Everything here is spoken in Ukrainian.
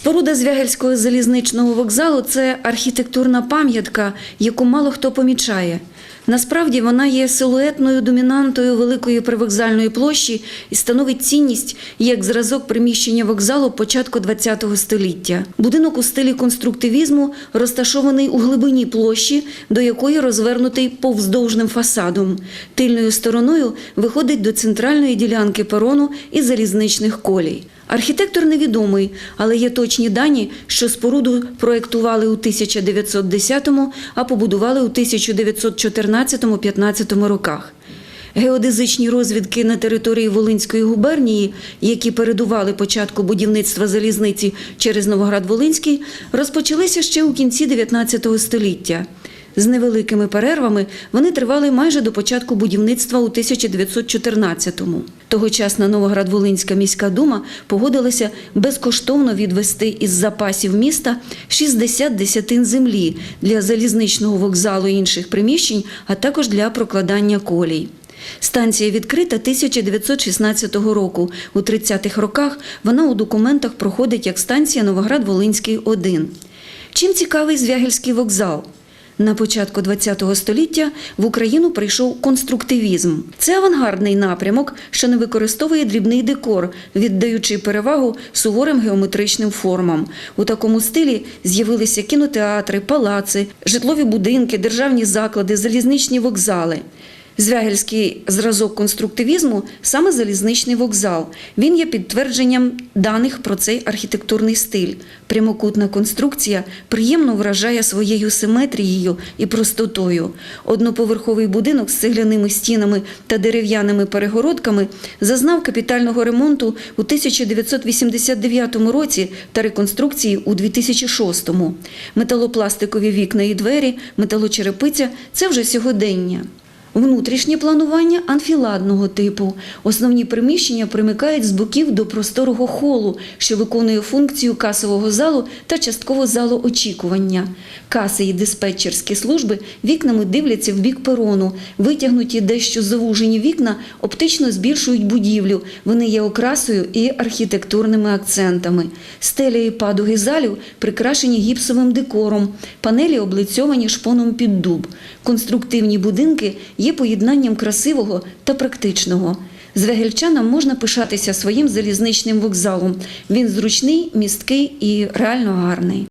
Споруда Звягельського залізничного вокзалу це архітектурна пам'ятка, яку мало хто помічає. Насправді вона є силуетною домінантою великої привокзальної площі і становить цінність як зразок приміщення вокзалу початку ХХ століття. Будинок у стилі конструктивізму розташований у глибині площі, до якої розвернутий повздовжним фасадом. Тильною стороною виходить до центральної ділянки перону і залізничних колій. Архітектор невідомий, але є точні дані, що споруду проєктували у 1910-му, а побудували у 1914-15 роках. Геодезичні розвідки на території Волинської губернії, які передували початку будівництва залізниці через Новоград-Волинський, розпочалися ще у кінці 19 століття. З невеликими перервами вони тривали майже до початку будівництва у 1914-му. Тогочасна Новоград-Волинська міська дума погодилася безкоштовно відвести із запасів міста 60 десятин землі для залізничного вокзалу і інших приміщень, а також для прокладання колій. Станція відкрита 1916 року. У 30-х роках вона у документах проходить як станція Новоград-Волинський-1. Чим цікавий Звягельський вокзал? На початку ХХ століття в Україну прийшов конструктивізм. Це авангардний напрямок, що не використовує дрібний декор, віддаючи перевагу суворим геометричним формам. У такому стилі з'явилися кінотеатри, палаци, житлові будинки, державні заклади, залізничні вокзали. Звягельський зразок конструктивізму саме залізничний вокзал. Він є підтвердженням даних про цей архітектурний стиль. Прямокутна конструкція приємно вражає своєю симетрією і простотою. Одноповерховий будинок з цегляними стінами та дерев'яними перегородками зазнав капітального ремонту у 1989 році та реконструкції у 2006. Металопластикові вікна і двері, металочерепиця це вже сьогодення. Внутрішнє планування анфіладного типу. Основні приміщення примикають з боків до просторого холу, що виконує функцію касового залу та частково залу очікування. Каси і диспетчерські служби вікнами дивляться в бік перону. Витягнуті дещо завужені вікна оптично збільшують будівлю. Вони є окрасою і архітектурними акцентами. Стеля і падуги залів прикрашені гіпсовим декором, панелі облицьовані шпоном під дуб. Конструктивні будинки є поєднанням красивого та практичного. З вегельчанам можна пишатися своїм залізничним вокзалом. Він зручний, місткий і реально гарний.